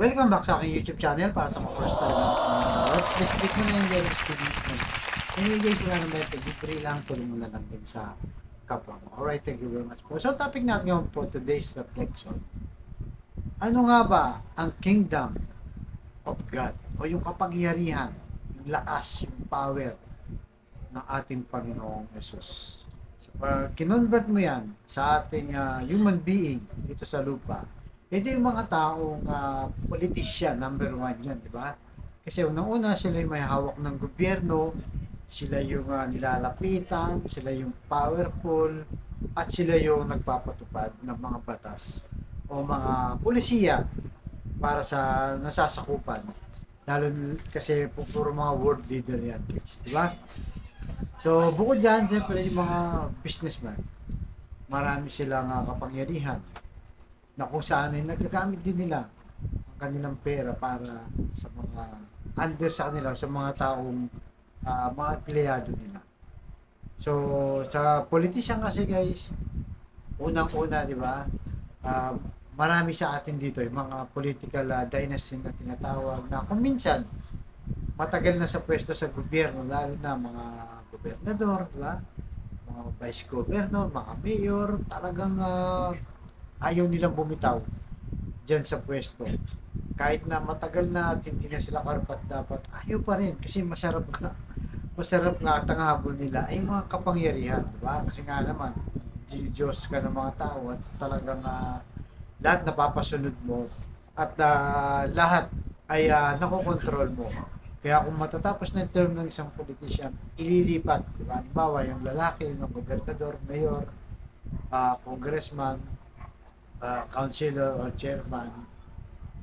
Welcome back sa aking YouTube channel para sa mga first time nanonood. Please click mo na yung yellow TV. Anyway guys, wala naman ito. Libre lang. Tulong mo na lang din sa kapwa mo. Alright, thank you very much po. So topic natin ngayon po, today's reflection. Ano nga ba ang kingdom of God? O yung kapagyarihan, yung lakas, yung power ng ating Panginoong Yesus. So pag kinonvert mo yan sa ating ah, human being dito sa lupa, ito yung mga taong uh, politician, number one yan, di ba? Kasi unang-una, sila yung may hawak ng gobyerno, sila yung ah, nilalapitan, sila yung powerful, at sila yung nagpapatupad ng mga batas o mga pulisiya para sa nasasakupan. Lalo kasi pu- puro mga world leader yan, guys. Di ba? So, bukod dyan, siyempre yung mga businessman, marami silang ah, kapangyarihan na kung saan ay nagagamit din nila ang kanilang pera para sa mga under sa kanila, sa mga taong ah, mga empleyado nila. So, sa politician kasi guys, unang-una, di ba, ah, marami sa atin dito, yung mga political ah, dynasty na tinatawag na kung minsan, matagal na sa pwesto sa gobyerno, lalo na mga gobernador, di ba? mga vice governor, mga mayor, talagang ah, ayaw nilang bumitaw dyan sa pwesto. Kahit na matagal na at hindi na sila karapat dapat, ayaw pa rin kasi masarap nga masarap nga at ang habol nila ay mga kapangyarihan, di ba? Kasi nga naman, di- Diyos ka ng mga tao at talagang ah, lahat napapasunod mo at ah, lahat ay uh, nakokontrol mo. Kaya kung matatapos na term ng isang politician, ililipat, di ba? Halimbawa, yung lalaki, yung gobernador, mayor, ah, congressman, ah, councilor or chairman,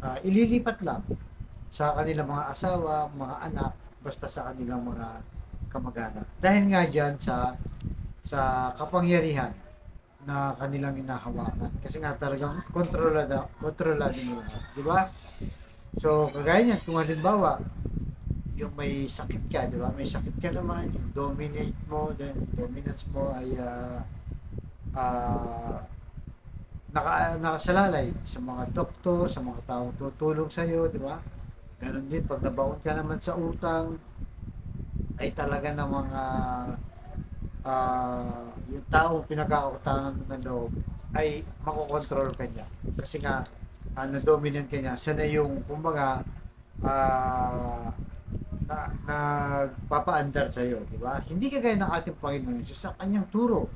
ah, ililipat lang sa kanilang mga asawa, mga anak, basta sa kanilang mga kamag-anak. Dahil nga dyan sa sa kapangyarihan na kanilang inahawakan. Kasi nga talagang kontrolado, kontrolado nila. Di ba? So, kagaya niyan, kung halimbawa, yung may sakit ka, di ba? May sakit ka naman, yung dominate mo, then dominance mo ay ah, ah, naka, nakasalalay sa mga doktor, sa mga taong tutulong sa iyo, di ba? Ganon din, pag nabaon ka naman sa utang, ay talaga ng mga ah, yung taong pinagkakautangan ng loob ay makokontrol ka niya. Kasi nga, ano, dominant ka niya. Sana yung, kumbaga, ah, na nagpapaandar sa iyo, di ba? Hindi kagaya ng ating Panginoon Jesus sa kanyang turo,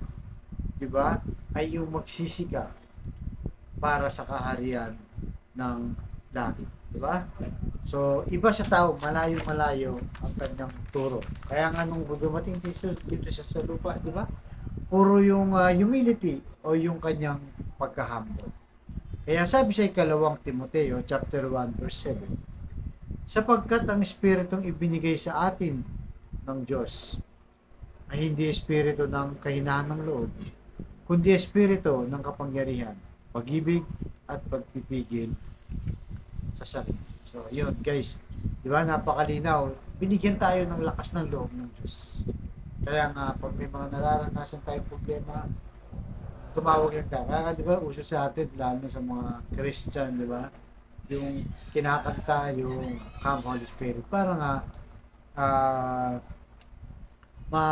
di ba? Ay yung magsisika para sa kaharian ng langit, di ba? So, iba sa tao, malayo-malayo ang kanyang turo. Kaya nga nung dumating si Jesus dito siya sa lupa, di ba? Puro yung ah, humility o yung kanyang pagkahambol. Kaya sabi sa ikalawang Timoteo chapter 1 verse 7, sapagkat ang espiritong ibinigay sa atin ng Diyos ay hindi espiritu ng kahinahan ng loob, kundi espiritu ng kapangyarihan, pag-ibig at pagpipigil sa sarili. So, yun guys. Di ba? Napakalinaw. Binigyan tayo ng lakas ng loob ng Diyos. Kaya nga, pag may mga nararanasan tayong problema, tumawag lang tayo. Kaya di ba, uso sa atin, lalo sa mga Christian, di ba? Yung kinakanta, yung Come Holy Spirit. Para nga, ah, ma,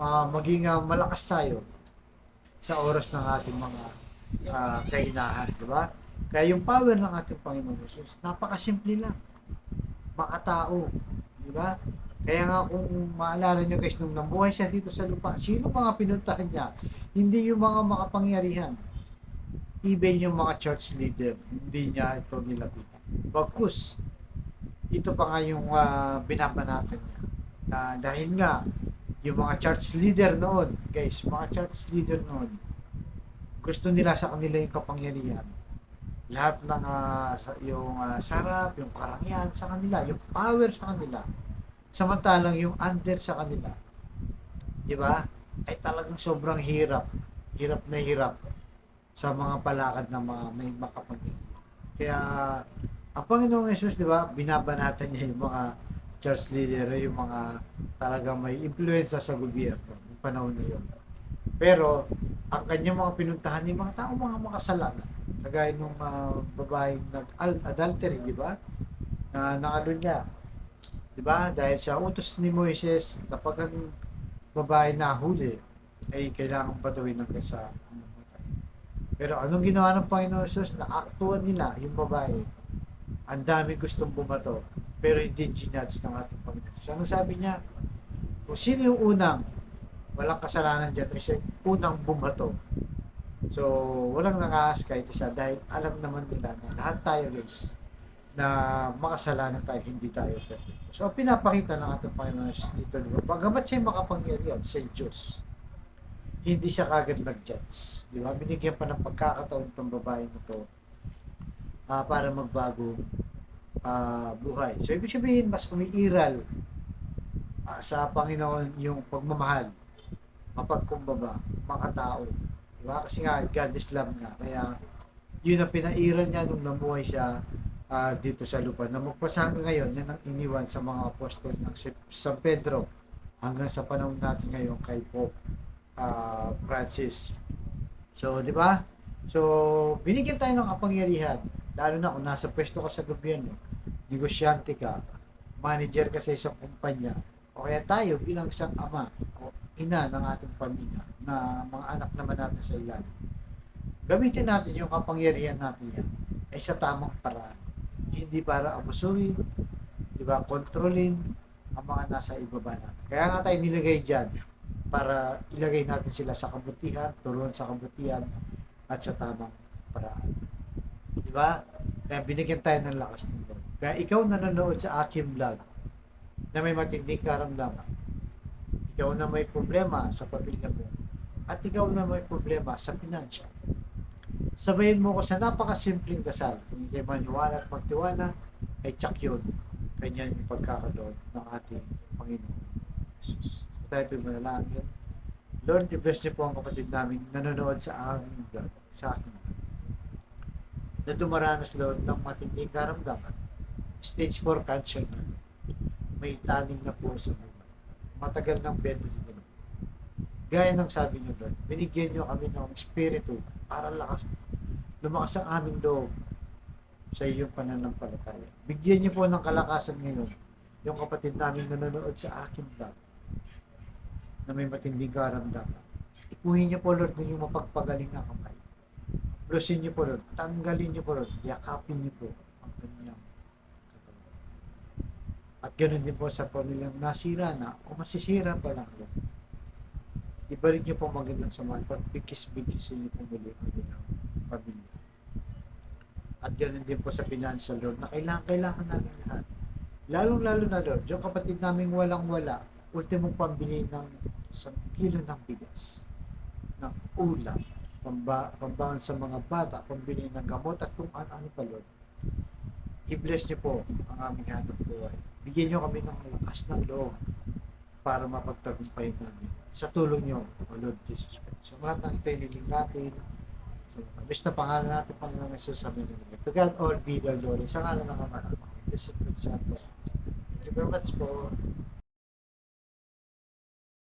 ma, maging ah, malakas tayo sa oras ng ating mga ah, kainahan, di ba? Kaya yung power ng ating Panginoon Jesus, napakasimple lang. Makatao, di ba? Kaya nga kung maalala nyo guys, nung nabuhay siya dito sa lupa, sino mga pinuntahan niya? Hindi yung mga makapangyarihan. Even yung mga church leader, hindi niya ito nilapitan. Bagkus, ito pa nga yung uh, binabanatan niya. Na dahil nga, yung mga church leader noon, guys, mga church leader noon, gusto nila sa kanila yung kapangyarihan. Lahat ng sa- yung ah, sarap, yung karangyaan sa kanila, yung power sa kanila. Samantalang yung under sa kanila, di ba? Ay talagang sobrang hirap. Hirap na hirap sa mga palakad ng mga may makapangyarihan. Kaya ang Panginoong Yesus, di ba, binabanatan niya yung mga church leader, yung mga talagang may influensya sa gobyerno ng panahon na yun. Pero, ang kanyang mga pinuntahan yung mga tao, mga makasalanan. Kagaya nung uh, babaeng nag-adultery, di ba? Na nakalun niya. Di ba? Dahil sa utos ni Moises na pag ang babae nahuli, ay kailangan patuloy hanggang sa mamatay. Pero anong ginawa ng Panginoon Jesus? Naaktuan nila yung babae. Ang dami gustong bumato, pero hindi ginudge ng ating Panginoon. So, ano sabi niya? Kung sino yung unang walang kasalanan dyan ay siya unang bumato. So, walang nangaas kahit isa dahil alam naman nila na lahat tayo guys na makasalanan tayo, hindi tayo perfect. So, pinapakita ng ating Panginoon dito, di ba? Bagamat siya makapangyarihan, siya Diyos, hindi siya kagad nag-judge. Di ba? Binigyan pa ng pagkakataon itong babae na to ah, para magbago ah, buhay. So, ibig sabihin, mas umiiral ah, sa Panginoon yung pagmamahal, mapagkumbaba, makatao. Di ba? Kasi nga, God is love nga. Kaya, yun ang pinairal niya nung namuhay siya ah, dito sa lupa. Na magpasa hanggang ngayon, yan ang iniwan sa mga apostol ng San Pedro hanggang sa panahon natin ngayon kay Pope ah, Francis. So, di ba? So, binigyan tayo ng kapangyarihan. Lalo na kung nasa pwesto ka sa gobyerno, negosyante ka, manager ka sa isang kumpanya, o kaya tayo bilang isang ama o ina ng ating pamilya na mga anak naman natin sa ilalim. Gamitin natin yung kapangyarihan natin yan ay sa tamang paraan. Hindi para abusuin, di ba, kontrolin ang mga nasa ibaba natin. Kaya nga tayo nilagay dyan para ilagay natin sila sa kabutihan, turuan sa kabutihan at sa tamang paraan. Di ba? Kaya binigyan tayo ng lakas ng Lord. Kaya ikaw nanonood sa aking vlog na may matinding karamdaman, ikaw na may problema sa pamilya mo, at ikaw na may problema sa financial. Sabayin mo ko sa napakasimpleng dasal. Kung hindi maniwala at magtiwala, ay tsak yun. Kanya yung pagkakaloon ng ating Panginoon Jesus. So tayo po manalangin. Lord, i-bless niyo po ang kapatid namin nanonood sa aming vlog, sa aking vlog. Na dumaranas, Lord, ng matinding karamdaman. Stage 4 cancer na. May taning na po sa buhay. Matagal ng bedridden. Gaya ng sabi niyo, Lord, binigyan niyo kami ng espiritu para lakas, lumakas ang aming loob sa iyong pananampalataya. Bigyan niyo po ng kalakasan ngayon yung kapatid namin nanonood sa aking vlog na may matinding karamdaman. Ipuhin niyo po, Lord, na yung mapagpagaling na kamay. Blusin niyo po, Lord. Tanggalin niyo po, Lord. Yakapin niyo po ang kanyang. At ganoon din po sa pamilyang nasira na o masisira pa lang, Lord. Ibalik niyo po ang magandang samahan. Pagbigkis-bigkisin niyo po muli ang kanilang pamilya. At ganoon din po sa financial, Lord, na kailangan, kailangan namin lahat. Lalong-lalo na, Lord, yung kapatid naming walang-wala, ultimong pambili ng isang kilo ng bigas, ng ulam, pamba, pambangan sa mga bata, pambili ng gamot at kung ano-ano pa, Lord. I-bless niyo po ang aming hanap buhay. Bigyan niyo kami ng lakas ng loob para mapagtagumpayin namin. Sa tulong niyo, O Lord Jesus Christ. So, lahat ng ito iniling natin sa mabis na pangalan natin, Panginoon Jesus, sa mga To God all be the glory. Sa ngalan ng Ama, Diyos at Santo. Thank you very much po.